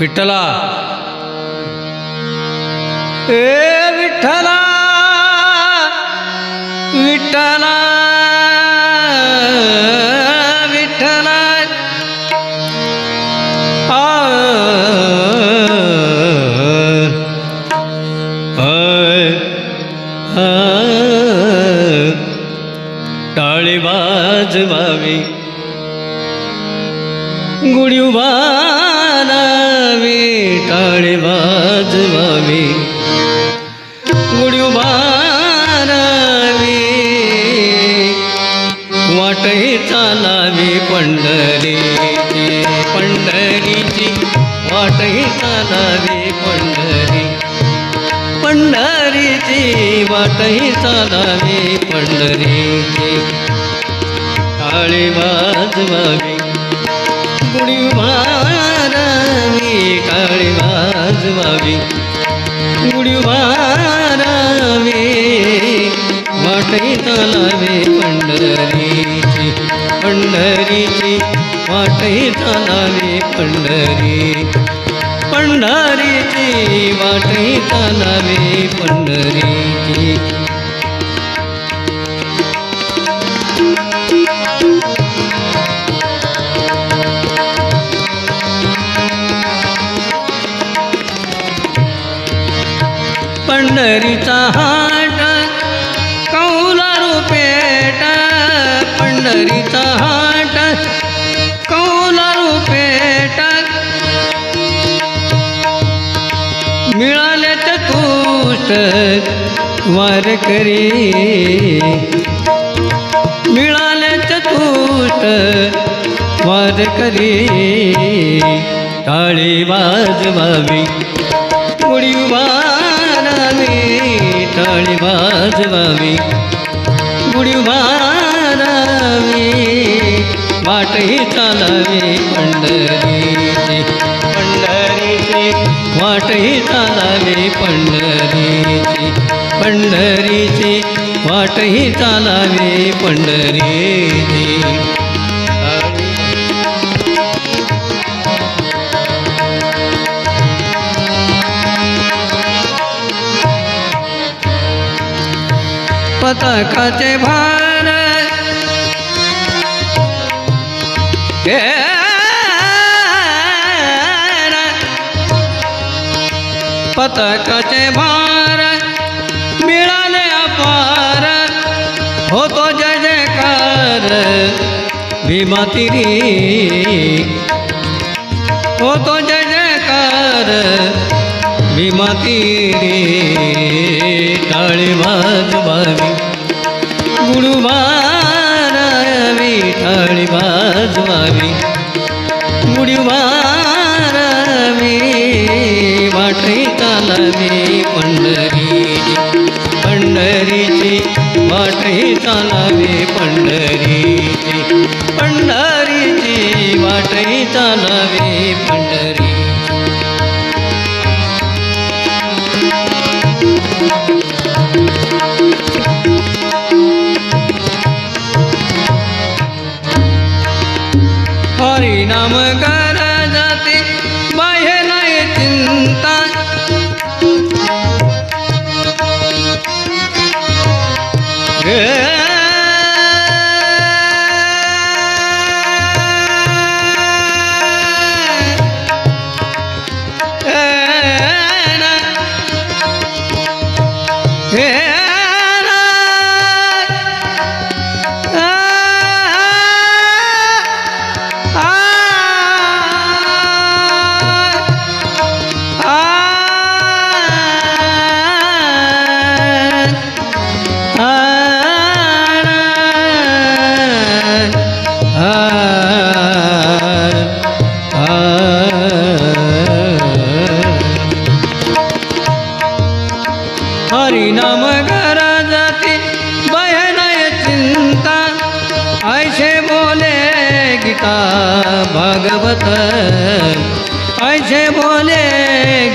विठ्ठला. ए विठ्ठला विठ्ठला विठ्ठला. आ आ टाळी वाजवावी गुढी उभारावी टाळे वाजवावी. गुढी उभारावी वाटही चालावी पंढरीची पंढरीची वाटही चालावी पंढरी. पंढरीची वाटही चालावी पंढरीची टाळे वाजवावी. गुढी मारावी काळी वाजवावी. गुढी मारावी वाटई तलावे पंढरीची पंढरीची वाटई तलावे पंढरी पंढरीची वाटई तलावे पंढरीची. पंढरीचा हाट कौला रुपेट पंढरीचा हाट कौला रुपेट मिळाले चतुष्ट वारकरी मिळाले चतुष्ट वारकरी टाळी वाजवावी उडी वाजवावी टाळी वाजवावी गुढी मारावी वाटही चालावी पंढरीची. पंढरीची. वाटही चालावी पंढरीची. पंढरीची. वाटही चालावी पंढरीची. પર્વત ખચે ભાન હે પતક છે ભાર. મેળાને અપાર. હો તો જય જયકાર. ભીમા હો તો જય જયકાર. ભીમા કાળી ભાગ ભાવી मारावी टाळी वाजवावी गुढी मारावी वाटही चालावी पंढरीची पंढरीची वाटही चालावी पंढरीची पंढरीची वाटही चालावी पंढरी. नाम घरा जाती बहनय चिंता। ऐसे बोले गीता भागवत। ऐसे बोले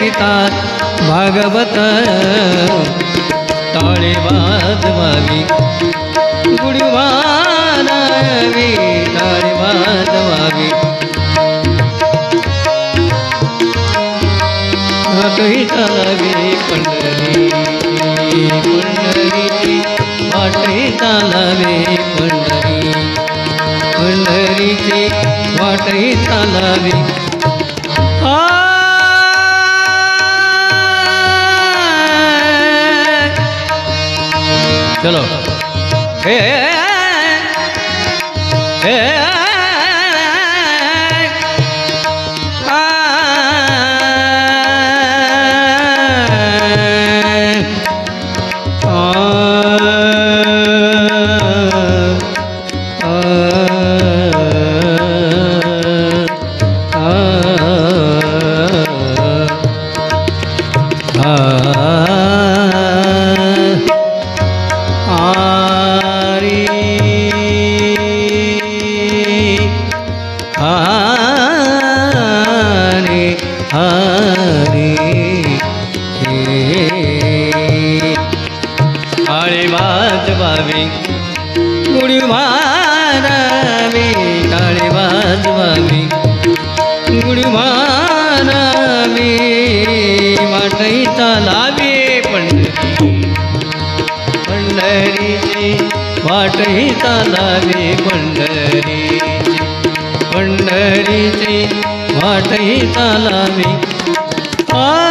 गीता भागवत। ताळे वाजवावी गुडवानावी ताळे वाजवावी तुही पंढरी। पंढरीची वाटही चालावी पंढरी पंढरीची चलो हे हे वाजवावे. गुढी मारावी टाळे वाजवावे. गुढी मारावी वाटही चालावे पंढरी. पंढरीची वाटही चालावे पंढरीची पंढरीची वाटही चालावी आ